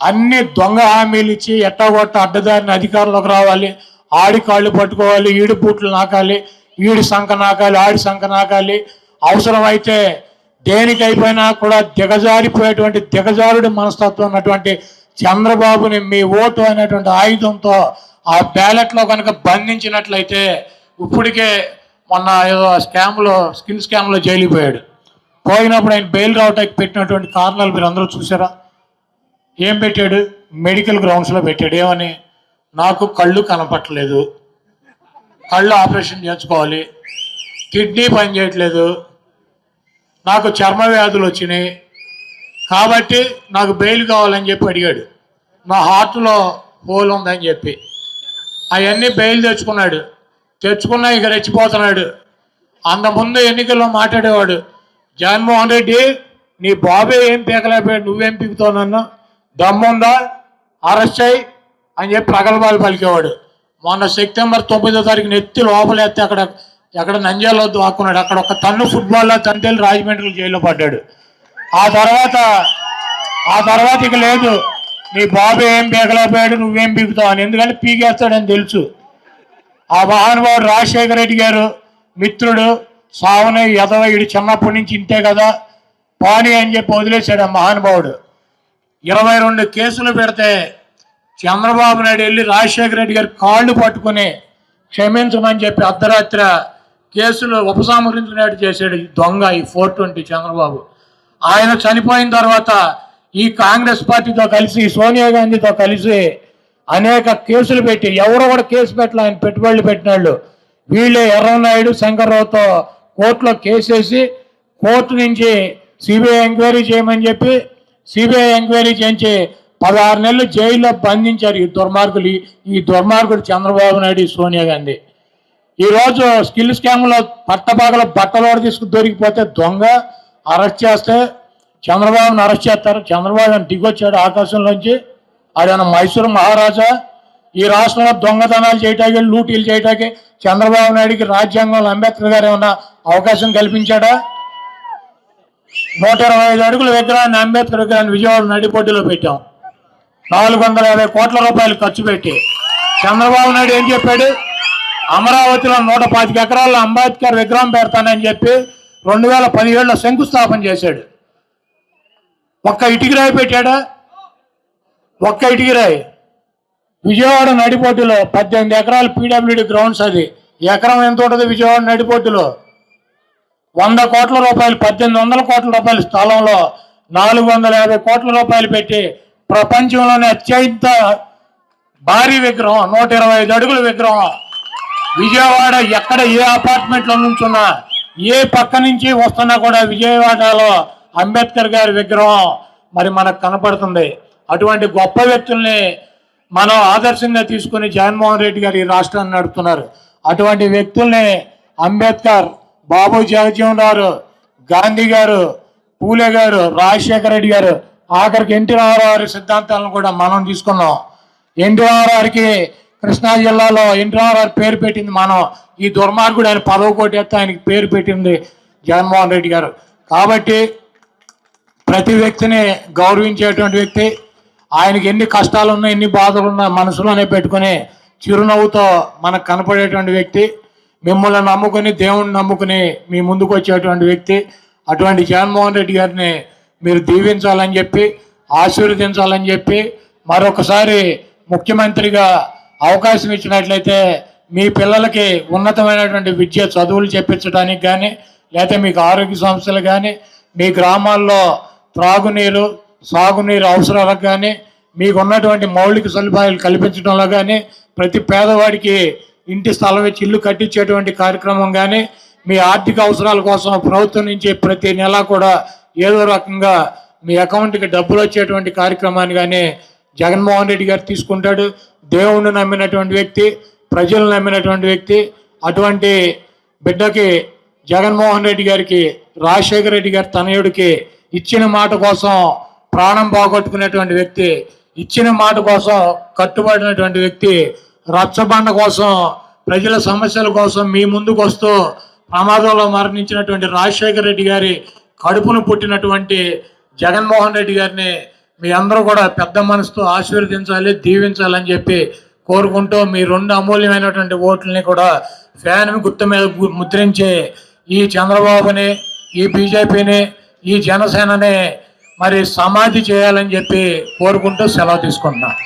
అన్ని దొంగ హామీలు ఇచ్చి ఎట్టగొట్ట అడ్డదారిని అధికారంలోకి రావాలి. ఆడి కాళ్ళు పట్టుకోవాలి ఈడి బూట్లు నాకాలి ఈడి సంఖ నాకాలి ఆడి సంఖ నాకాలి. అవసరమైతే దేనికి అయిపోయినా కూడా దిగజారిపోయేటువంటి దిగజారుడి మనస్తత్వం ఉన్నటువంటి చంద్రబాబుని మీ ఓటు అనేటువంటి ఆయుధంతో ఆ బ్యాలెట్లో కనుక బంధించినట్లయితే ఇప్పటికే మొన్న ఏదో స్కామ్లో స్కిల్ స్కామ్లో జైలిపోయాడు పోయినప్పుడు ఆయన బెయిల్ రావటానికి పెట్టినటువంటి కారణాలు మీరు అందరూ చూసారా ఏం పెట్టాడు? మెడికల్ గ్రౌండ్స్లో పెట్టాడు. ఏమని? నాకు కళ్ళు కనపట్టలేదు. కళ్ళు ఆపరేషన్ చేయించుకోవాలి. కిడ్నీ పని చేయట్లేదు. నాకు చర్మ వ్యాధులు వచ్చినాయి. కాబట్టి నాకు బెయిల్ కావాలని చెప్పి అడిగాడు. నా హార్ట్లో హోల్ ఉందని చెప్పి. అవన్నీ బెయిల్ తెచ్చుకున్నాడు. తెచ్చుకున్నా ఇక రెచ్చిపోతున్నాడు. అంతకుముందు ఎన్నికల్లో మాట్లాడేవాడు జగన్మోహన్ రెడ్డి నీ బాబే ఏం పీకలేకపోయాడు నువ్వేం పీకుతావు నన్ను? దమ్ముందా? అరెస్ట్ అయ్యి అని చెప్పి ప్రగల్భాలు పలికేవాడు. మొన్న సెప్టెంబర్ తొమ్మిదో తారీఖు నెత్తి లోపలేస్తే అక్కడ ఎక్కడ నంజాలో దాక్కున్నాడు అక్కడ ఒక తన్ను ఫుట్బాల్లో తంతేలు రాజమండ్రిలో జైల్లో పడ్డాడు. ఆ తర్వాత ఆ తర్వాత ఇక లేదు. నీ బాబు ఏం పీకలేకపోయాడు నువ్వేం పీకుతావు అని. ఎందుకంటే పీకేస్తాడని తెలుసు. ఆ మహానుభావుడు రాజశేఖర రెడ్డి గారు మిత్రుడు సావన యదవయుడు చిన్నప్పటి నుంచి ఇంతే కదా. పాని అని చెప్పి వదిలేశాడు ఆ మహానుభావుడు. ఇరవై రెండు కేసులు పెడితే చంద్రబాబు నాయుడు వెళ్ళి రాజశేఖర రెడ్డి గారి కాళ్ళు పట్టుకుని క్షమించమని చెప్పి అర్ధరాత్రి కేసులు ఉపసంహరించినట్టు చేశాడు ఈ దొంగ ఈ ఫోర్ ట్వంటీ చంద్రబాబు. ఆయన చనిపోయిన తర్వాత ఈ కాంగ్రెస్ పార్టీతో కలిసి సోనియా గాంధీతో కలిసి అనేక కేసులు పెట్టి ఎవరు కూడా కేసు పెట్టలే ఆయన పెట్టుబడులు పెట్టినాళ్ళు. వీళ్ళే ఎర్రనాయుడు శంకర్రావుతో కోర్టులో కేసేసి కోర్టు నుంచి సిబిఐ ఎంక్వైరీ చేయమని చెప్పి సిబిఐ ఎంక్వైరీ చేయించి పదహారు నెలలు జైల్లో బంధించారు ఈ దుర్మార్గులు. ఈ- దుర్మార్గుడు చంద్రబాబు నాయుడు సోనియా గాంధీ. ఈ రోజు స్కిల్ స్కామ్లో పట్టబాగల బట్టలోడ తీసుకు దొరికిపోతే దొంగ అరెస్ట్ చేస్తే చంద్రబాబుని అరెస్ట్ చేస్తారు. చంద్రబాబు అని దిగొచ్చాడు ఆకాశంలోంచి? ఆయన మైసూరు మహారాజా? ఈ రాష్ట్రంలో దొంగతనాలు చేయటానికి లూటీలు చేయటానికి చంద్రబాబు నాయుడికి రాజ్యాంగంలో అంబేద్కర్ గారు ఏమన్నా అవకాశం కల్పించాడా? నూట ఇరవై ఐదు అడుగుల విగ్రహాన్ని అంబేద్కర్ విగ్రహాన్ని విజయవాడ నడిపోటీలో పెట్టాం. నాలుగు వందల యాభై కోట్ల రూపాయలు ఖర్చు పెట్టి. చంద్రబాబు నాయుడు ఏం చెప్పాడు? అమరావతిలో నూట పాతిక ఎకరాల్లో అంబేద్కర్ విగ్రహం పెడతానని చెప్పి రెండు వేల పదిహేడులో శంకుస్థాపన చేశాడు. ఒక్క ఇటుకిరాయి పెట్టాడా? ఒక్క ఇటుకిరాయి విజయవాడ నడిపోటులో పద్దెనిమిది ఎకరాలు పీడబ్ల్యూడి గ్రౌండ్స్ అది. ఎకరం ఎంత ఉంటుంది విజయవాడ నడిపోటులో వంద కోట్ల రూపాయలు పద్దెనిమిది వందల కోట్ల రూపాయల స్థలంలో నాలుగు వందల యాభై కోట్ల రూపాయలు పెట్టి ప్రపంచంలోనే అత్యంత భారీ విగ్రహం నూట ఇరవై ఐదు అడుగుల విగ్రహం. విజయవాడ ఎక్కడ ఏ అపార్ట్మెంట్లో నుంచున్నా ఏ పక్క నుంచి వస్తున్నా కూడా విజయవాడలో అంబేద్కర్ గారి విగ్రహం మరి మనకు కనపడుతుంది. అటువంటి గొప్ప వ్యక్తుల్ని మనం ఆదర్శంగా తీసుకుని జగన్మోహన్ రెడ్డి గారు ఈ రాష్ట్రాన్ని నడుపుతున్నారు. అటువంటి వ్యక్తుల్ని అంబేద్కర్ బాబు జగజీవన్ రావు గాంధీ గారు పూలే గారు రాజశేఖర రెడ్డి గారు ఆఖరికి ఎన్టీ రామారావు గారి సిద్ధాంతాలను కూడా మనం తీసుకున్నాం. ఎన్టీ రామారావుకి కృష్ణా జిల్లాలో ఎన్టీ రామారావు పేరు పెట్టింది మనం. ఈ దుర్మార్గుడు ఆయన పదవి కోటి ఆయనకి పేరు పెట్టింది జగన్మోహన్ రెడ్డి గారు. కాబట్టి ప్రతి వ్యక్తిని గౌరవించేటువంటి వ్యక్తి ఆయనకి ఎన్ని కష్టాలు ఉన్నా ఎన్ని బాధలు ఉన్నా మనసులోనే పెట్టుకుని చిరునవ్వుతో మనకు కనపడేటువంటి వ్యక్తి మిమ్మల్ని నమ్ముకుని దేవుణ్ణి నమ్ముకుని మీ ముందుకు వచ్చేటువంటి వ్యక్తి అటువంటి జగన్మోహన్ రెడ్డి గారిని మీరు దీవించాలని చెప్పి ఆశీర్వదించాలని చెప్పి మరొకసారి ముఖ్యమంత్రిగా అవకాశం ఇచ్చినట్లయితే మీ పిల్లలకి ఉన్నతమైనటువంటి విద్య చదువులు చెప్పించడానికి కానీ లేకపోతే మీకు ఆరోగ్య సమస్యలు కానీ మీ గ్రామాల్లో త్రాగునీరు సాగునీరు అవసరాలకు కానీ మీకు ఉన్నటువంటి మౌలిక సదుపాయాలు కల్పించడంలో కానీ ప్రతి పేదవాడికి ఇంటి స్థలం ఇచ్చి ఇల్లు కట్టించేటువంటి కార్యక్రమం కానీ మీ ఆర్థిక అవసరాల కోసం ప్రభుత్వం నుంచి ప్రతి నెల కూడా ఏదో రకంగా మీ అకౌంట్కి డబ్బులు వచ్చేటువంటి కార్యక్రమాన్ని కానీ జగన్మోహన్ రెడ్డి గారు తీసుకుంటాడు. దేవుణ్ణి నమ్మినటువంటి వ్యక్తి ప్రజలు నమ్మినటువంటి వ్యక్తి అటువంటి బిడ్డకి జగన్మోహన్ రెడ్డి గారికి రాజశేఖర రెడ్డి గారి తనయుడికి ఇచ్చిన మాట కోసం ప్రాణం పోగొట్టుకునేటువంటి వ్యక్తి ఇచ్చిన మాట కోసం కట్టుబడినటువంటి వ్యక్తి రచ్చబండ కోసం ప్రజల సమస్యల కోసం మీ ముందుకు వస్తూ ప్రమాదంలో మరణించినటువంటి రాజశేఖర రెడ్డి గారి కడుపును పుట్టినటువంటి జగన్మోహన్ రెడ్డి గారిని మీ అందరూ కూడా పెద్ద మనసుతో ఆశీర్వదించాలి దీవించాలని చెప్పి కోరుకుంటూ మీ రెండు అమూల్యమైనటువంటి ఓట్లని కూడా ఫ్యాన్ గుర్తు మీద ముద్రించే ఈ చంద్రబాబుని ఈ బీజేపీని ఈ జనసేనని మరి సమాధి చేయాలని చెప్పి కోరుకుంటూ సెలవు తీసుకుంటున్నాను.